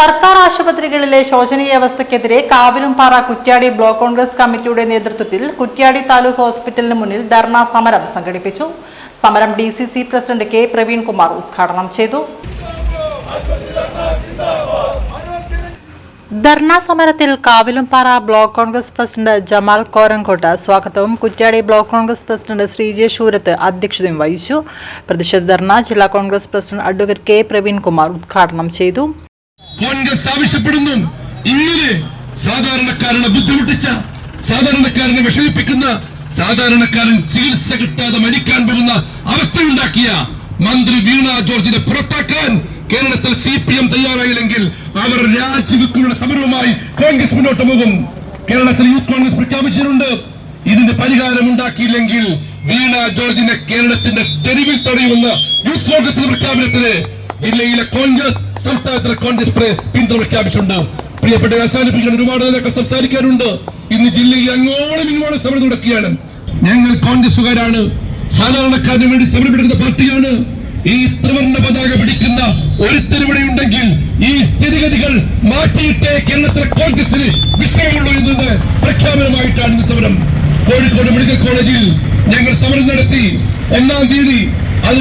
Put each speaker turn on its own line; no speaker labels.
സർക്കാർ ആശുപത്രികളിലെ ശോചനീയ അവസ്ഥയ്ക്കെതിരെ കാവിലുംപാറ കുറ്റ്യാടി ബ്ലോക്ക് കോൺഗ്രസ് കമ്മിറ്റിയുടെ നേതൃത്വത്തിൽ കുറ്റ്യാടി താലൂക്ക് ഹോസ്പിറ്റലിന് മുന്നിൽ ധർണാ സമരം സംഘടിപ്പിച്ചു. സമരം D C C president K Praveenkumar ഉദ്ഘാടനം ചെയ്തു. ധർണാ സമരത്തിൽ കാവിലുംപാറ ബ്ലോക്ക് കോൺഗ്രസ് പ്രസിഡന്റ് ജമാൽ കോരങ്കോട്ട് സ്വാഗതവും കുറ്റ്യാടി ബ്ലോക്ക് കോൺഗ്രസ് പ്രസിഡന്റ് ശ്രീജയ ശൂരത്ത് അധ്യക്ഷതയും വഹിച്ചു. പ്രതിഷേധ ധർണ ജില്ലാ Congress president advocate K Praveenkumar ഉദ്ഘാടനം ചെയ്തു.
കോൺഗ്രസ് ആവശ്യപ്പെടുന്നു. ഇങ്ങനെ സാധാരണക്കാരനെ ബുദ്ധിമുട്ടിച്ച സാധാരണക്കാരനെ വിഷമിപ്പിക്കുന്ന സാധാരണക്കാരൻ ചികിത്സ കിട്ടാതെ മരിക്കാൻ പോകുന്ന അവസ്ഥയുണ്ടാക്കിയ മന്ത്രി വീണ ജോർജിനെ പുറത്താക്കാൻ കേരളത്തിൽ സി പി എം തയ്യാറായില്ലെങ്കിൽ അവർ രാജിവെക്കുന്ന സമരവുമായി കോൺഗ്രസ് മുന്നോട്ട് പോകും. കേരളത്തിൽ യൂത്ത് കോൺഗ്രസ് പ്രഖ്യാപിച്ചിട്ടുണ്ട്. ഇതിന്റെ പരിഹാരം ഉണ്ടാക്കിയില്ലെങ്കിൽ വീണ ജോർജിനെ കേരളത്തിന്റെ തെരുവിൽ തടയുമെന്ന യൂത്ത് കോൺഗ്രസിന്റെ പ്രഖ്യാപനത്തിന് ജില്ലയിലെ കോൺഗ്രസ് സംസ്ഥാനത്തിലെ കോൺഗ്രസ് പിന്തുണ പ്രഖ്യാപിച്ചിട്ടുണ്ട് പ്രിയപ്പെട്ട അവസാനിപ്പിക്കാൻ ഒരുപാട് നേരമൊക്കെ സംസാരിക്കാനുണ്ട്. ഇന്ന് ജില്ലയിൽ അങ്ങോളം ഇങ്ങോളം സമരം നടക്കുകയാണ് ഞങ്ങൾ കോൺഗ്രസുകാരാണ് സാധാരണക്കാരന് വേണ്ടി സമരപ്പെടുന്ന പാർട്ടിയാണ്. ഈ ത്രിവർണ പതാക പിടിക്കുന്ന ഒരുത്തരിവിടെ ഉണ്ടെങ്കിൽ ഈ സ്ഥിതിഗതികൾ മാറ്റിയിട്ടേ കേരളത്തിലെ കോൺഗ്രസിന് വിഷയമുള്ളൂ എന്നത് പ്രഖ്യാപനമായിട്ടാണ് ഇന്ന് സമരം. കോഴിക്കോട് മെഡിക്കൽ കോളേജിൽ ഞങ്ങൾ സമരം നടത്തി. ഒന്നാം തീയതി അത്